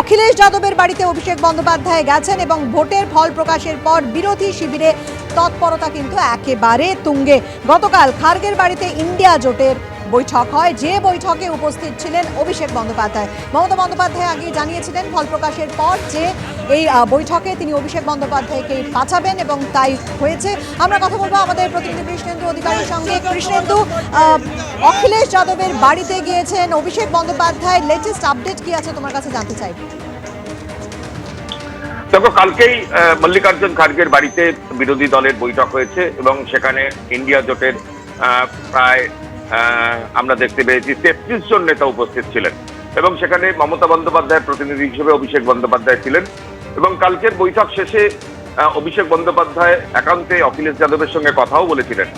অখিলেশ যাদবের বাড়িতে অভিষেক বন্দ্যোপাধ্যায় গেছেন এবং ভোটের ফল প্রকাশের পর বিরোধী শিবিরে তৎপরতা কিন্তু একেবারে তুঙ্গে। গতকাল খার্গের বাড়িতে ইন্ডিয়া জোটের বৈঠক হয়। যে বৈঠকে উপস্থিত ছিলেন অভিষেক বন্দ্যোপাধ্যায়। মমতা বন্দ্যোপাধ্যায় আগে জানিয়েছিলেন, ফল প্রকাশের পর যে এই বৈঠকে তিনি অভিষেক বন্দ্যোপাধ্যায়কে বাঁচাবেন এবং তাই হয়েছে। আমরা কথা বলব আমাদের প্রতিনিধি কৃষ্ণেন্দু অধিকারীর সঙ্গে। কৃষ্ণেন্দু অখিলেশ যাদবের বাড়িতে গিয়েছেন। অভিষেক বন্দ্যোপাধ্যায় লেটেস্ট আপডেট কি আছে তোমার কাছে জানতে চাই? দেখো, কালকেই মল্লিকার্জুন খার্গের বাড়িতে বিরোধী দলের বৈঠক হয়েছে এবং সেখানে ইন্ডিয়া জোটের প্রায় আমরা দেখতে পেয়েছি তেত্রিশ জন নেতা উপস্থিত ছিলেন। এবং সেখানে মমতা বন্দ্যোপাধ্যায়ের প্রতিনিধি হিসেবে অভিষেক বন্দ্যোপাধ্যায় ছিলেন। এবং কালকের বৈঠক শেষে অভিষেক বন্দ্যোপাধ্যায় একান্তে অখিলেশ যাদবের সঙ্গে কথাও বলেছিলেন।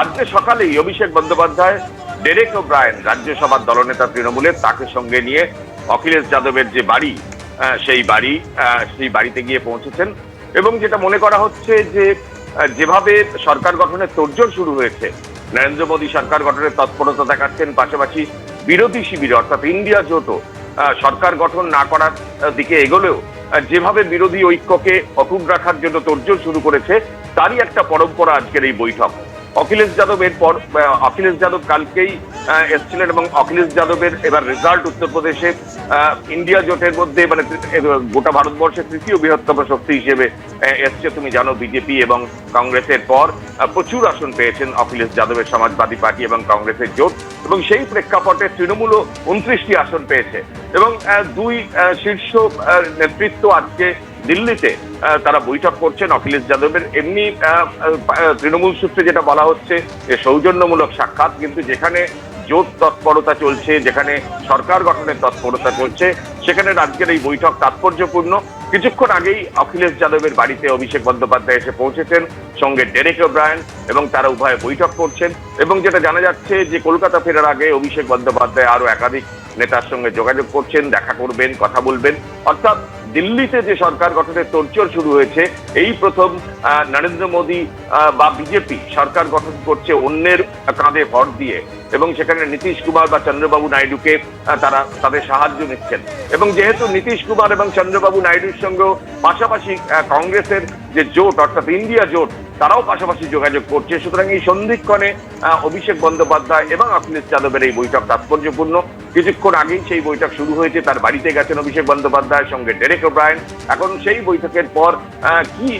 আজকে সকালেই অভিষেক বন্দ্যোপাধ্যায়, ডেরেক ও ব্রায়ন রাজ্যসভার দলনেতা তৃণমূলের তাকে সঙ্গে নিয়ে অখিলেশ যাদবের যে বাড়ি সেই বাড়ি সেই বাড়িতে গিয়ে পৌঁছেছেন এবং যেটা মনে করা হচ্ছে যে যেভাবে সরকার গঠনের তোড়জোড় শুরু হয়েছে, নরেন্দ্র মোদী সরকার গঠনের তৎপরতা দেখাচ্ছেন, পাশাপাশি বিরোধী শিবির, অর্থাৎ ইন্ডিয়া জোটও সরকার গঠন না করার দিকে এগোলেও যেভাবে বিরোধী ঐক্যকে অটুট রাখার জন্য তোড়জোড় শুরু করেছে, তারই একটা পরম্পরা আজকের এই বৈঠক। অখিলেশ যাদব এরপর অখিলেশ যাদব কালকেই এসছিলেন এবং অখিলেশ যাদবের এবার রেজাল্ট উত্তরপ্রদেশে ইন্ডিয়া জোটের মধ্যে মানে গোটা ভারতবর্ষের তৃতীয় বৃহত্তম শক্তি হিসেবে এসছে, তুমি জানো বিজেপি এবং কংগ্রেসের পর প্রচুর আসন পেয়েছেন অখিলেশ যাদবের সমাজবাদী পার্টি এবং কংগ্রেসের জোট এবং সেই প্রেক্ষাপটে তৃণমূলও উনত্রিশটি আসন পেয়েছে এবং দুই শীর্ষ নেতৃত্ব আজকে দিল্লিতে তারা বৈঠক করছেন অখিলেশ যাদবের। এমনি তৃণমূল সূত্রে যেটা বলা হচ্ছে যে সৌজন্যমূলক সাক্ষাৎ, কিন্তু যেখানে জোট তৎপরতা চলছে, যেখানে সরকার গঠনের তৎপরতা চলছে, সেখানে রাজ্যের এই বৈঠক তাৎপর্যপূর্ণ। কিছুক্ষণ আগেই অখিলেশ যাদবের বাড়িতে অভিষেক বন্দ্যোপাধ্যায় এসে পৌঁছেছেন, সঙ্গে ডেরেক ওব্রায়ন এবং তারা উভয়ে বৈঠক করছেন এবং যেটা জানা যাচ্ছে যে কলকাতা ফেরার আগে অভিষেক বন্দ্যোপাধ্যায় আরও একাধিক নেতার সঙ্গে যোগাযোগ করছেন, দেখা করবেন, কথা বলবেন। অর্থাৎ দিল্লিতে যে সরকার গঠনের তোড়জোড় শুরু হয়েছে, এই প্রথম নরেন্দ্র মোদী বা বিজেপি সরকার গঠন করছে অন্যের কাঁধে ভর দিয়ে এবং সেখানে নীতিশ কুমার বা চন্দ্রবাবু নাইডুকে তারা, তাদের সাহায্য নিচ্ছেন। এবং যেহেতু নীতিশ কুমার এবং চন্দ্রবাবু নাইডুর সঙ্গেও পাশাপাশি কংগ্রেসের যে জোট, অর্থাৎ ইন্ডিয়া জোট তারাও পাশাপাশি যোগাযোগ করছে। সুতরাং এই সন্ধিক্ষণে অভিষেক বন্দ্যোপাধ্যায় এবং অখিলেশ যাদবের এই বৈঠক তাৎপর্যপূর্ণ। কিছুক্ষণ আগেই সেই বৈঠক শুরু হয়েছে, তার বাড়িতে গেছেন অভিষেক বন্দ্যোপাধ্যায়ের সঙ্গে ডেরেক ওব্রায়ন। এখন সেই বৈঠকের পর কি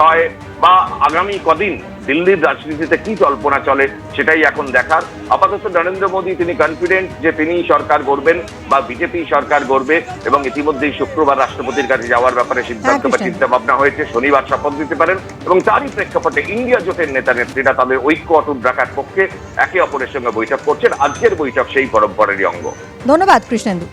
হয় বা আগামী কদিন দিল্লির রাজনীতিতে কি কল্পনা চলে সেটাই এখন দেখার। আপাতত নরেন্দ্র মোদী তিনি কনফিডেন্ট যে তিনি সরকার গড়বেন বা বিজেপি সরকার গড়বে এবং ইতিমধ্যেই শুক্রবার রাষ্ট্রপতির কাছে যাওয়ার ব্যাপারে সিদ্ধান্ত বা চিন্তা ভাবনা হয়েছে শনিবার শপথ দিতে পারেন এবং তারই প্রেক্ষাপটে ইন্ডিয়া জোটের নেতা নেত্রীরা তাদের ঐক্য অটুট রাখার পক্ষে একে অপরের সঙ্গে বৈঠক করছেন। আজকের বৈঠক সেই পরম্পরারই অঙ্গ। ধন্যবাদ Krishnendu.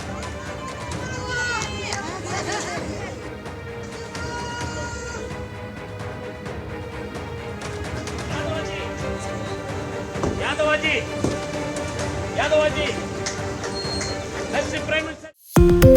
Yadavji Yadavji prime minister